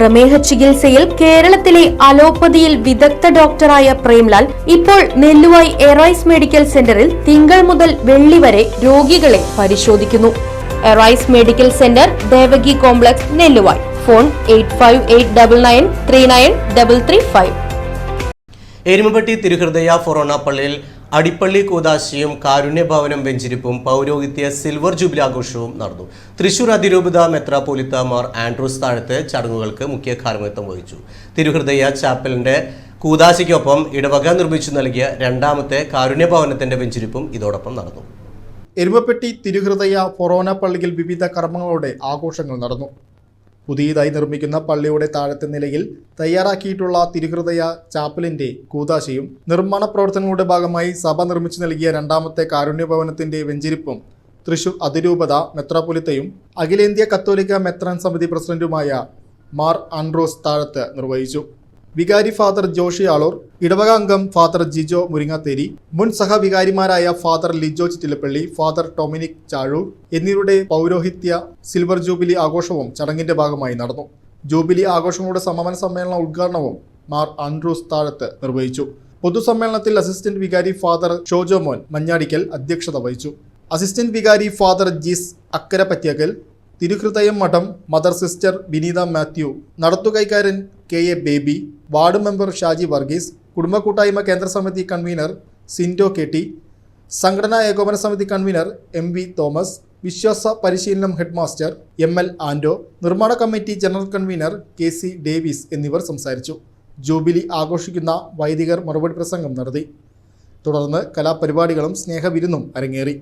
പ്രമേഹ ചികിത്സയിൽ കേരളത്തിലെ അലോപ്പതിയിൽ വിദഗ്ധ ഡോക്ടറായ പ്രേംലാൽ ഇപ്പോൾ നെല്ലുവായി എറൈസ് മെഡിക്കൽ സെന്ററിൽ തിങ്കൾ മുതൽ വെള്ളി വരെ രോഗികളെ പരിശോധിക്കുന്നു. Arise medical centre Devaki complex Nelluvai. Phone eight Erumapetty തിരുഹൃദയ ഫൊറോണ പള്ളിയിൽ അടിപ്പള്ളി കൂതാശിയും കാരുണ്യഭവനം വെഞ്ചിരിപ്പും പൗരോഹിത്യ സിൽവർ ജൂബിലി ആഘോഷവും നടന്നു. തൃശൂർ അതിരൂപത മെത്രാപോലിത്ത മാർ ആൻഡ്രൂസ് താഴത്ത് ചടങ്ങുകൾക്ക് മുഖ്യ കാർമ്മിത്വം വഹിച്ചു. തിരുഹൃദയ ചാപ്പലിന്റെ കൂതാശിക്കൊപ്പം ഇടവക നിർമ്മിച്ചു നൽകിയ രണ്ടാമത്തെ കാരുണ്യഭവനത്തിന്റെ വെഞ്ചിരിപ്പും ഇതോടൊപ്പം നടന്നു. എരുമപ്പെട്ടി തിരുഹൃദയ ഫൊറോന പള്ളിയിൽ വിവിധ കർമ്മങ്ങളോടെ ആഘോഷങ്ങൾ നടന്നു. പുതിയതായി നിർമ്മിക്കുന്ന പള്ളിയുടെ താഴത്തെ നിലയിൽ തയ്യാറാക്കിയിട്ടുള്ള തിരുഹൃദയ ചാപ്പലിന്റെ കൂതാശയും നിർമ്മാണ പ്രവർത്തനങ്ങളുടെ ഭാഗമായി സഭ നിർമ്മിച്ചു നൽകിയ രണ്ടാമത്തെ കാരുണ്യഭവനത്തിന്റെ വെഞ്ചിരിപ്പും തൃശൂർ അതിരൂപത മെത്രാപൊലിത്തയും അഖിലേന്ത്യാ കത്തോലിക്ക മെത്രാൻ സമിതി പ്രസിഡന്റുമായ മാർ ആൻഡ്രോസ് താഴത്ത് നിർവഹിച്ചു. വികാരി ഫാദർ ജോഷി ആളൂർ ഇടവക അംഗം ഫാദർ ജിജോ മുരിങ്ങാത്തേരി മുൻ സഹവികാരിമാരായ father Lijo Chittilappilly father Dominic Chazhoor എന്നിവരുടെ പൗരോഹിത്യ സിൽവർ ജൂബിലി ആഘോഷവും ചടങ്ങിന്റെ ഭാഗമായി നടന്നു. ജൂബിലി ആഘോഷങ്ങളുടെ സമാപന സമ്മേളന ഉദ്ഘാടനവും മാർ ആൻഡ്രൂസ് താഴത്ത് നിർവഹിച്ചു. പൊതുസമ്മേളനത്തിൽ അസിസ്റ്റന്റ് വികാരി ഫാദർ ഷോജോമോൻ മഞ്ഞാടിക്കൽ അധ്യക്ഷത വഹിച്ചു. അസിസ്റ്റന്റ് വികാരി ഫാദർ ജിസ് അക്കര പറ്റ്യാക്കൽ തിരുഹൃദയം മഠം mother sister Vineetha Mathew നടത്തുകൈക്കാരൻ K A Baby ward member Shaji Varghese കുടുംബ കൂട്ടായ്മ കേന്ദ്ര സമിതി കൺവീനർ സിൻഡോ കെ ടി സംഘടനാ ഏകോപന സമിതി കൺവീനർ എം വി തോമസ് വിശ്വാസ പരിശീലനം ഹെഡ്മാസ്റ്റർ എം എൽ ആൻഡോ നിർമ്മാണ committee general convener K C Davis എന്നിവർ സംസാരിച്ചു. ജൂബിലി ആഘോഷിക്കുന്ന വൈദികർ മറുപടി പ്രസംഗം നടത്തി. തുടർന്ന് കലാപരിപാടികളും സ്നേഹവിരുന്നും അരങ്ങേറി.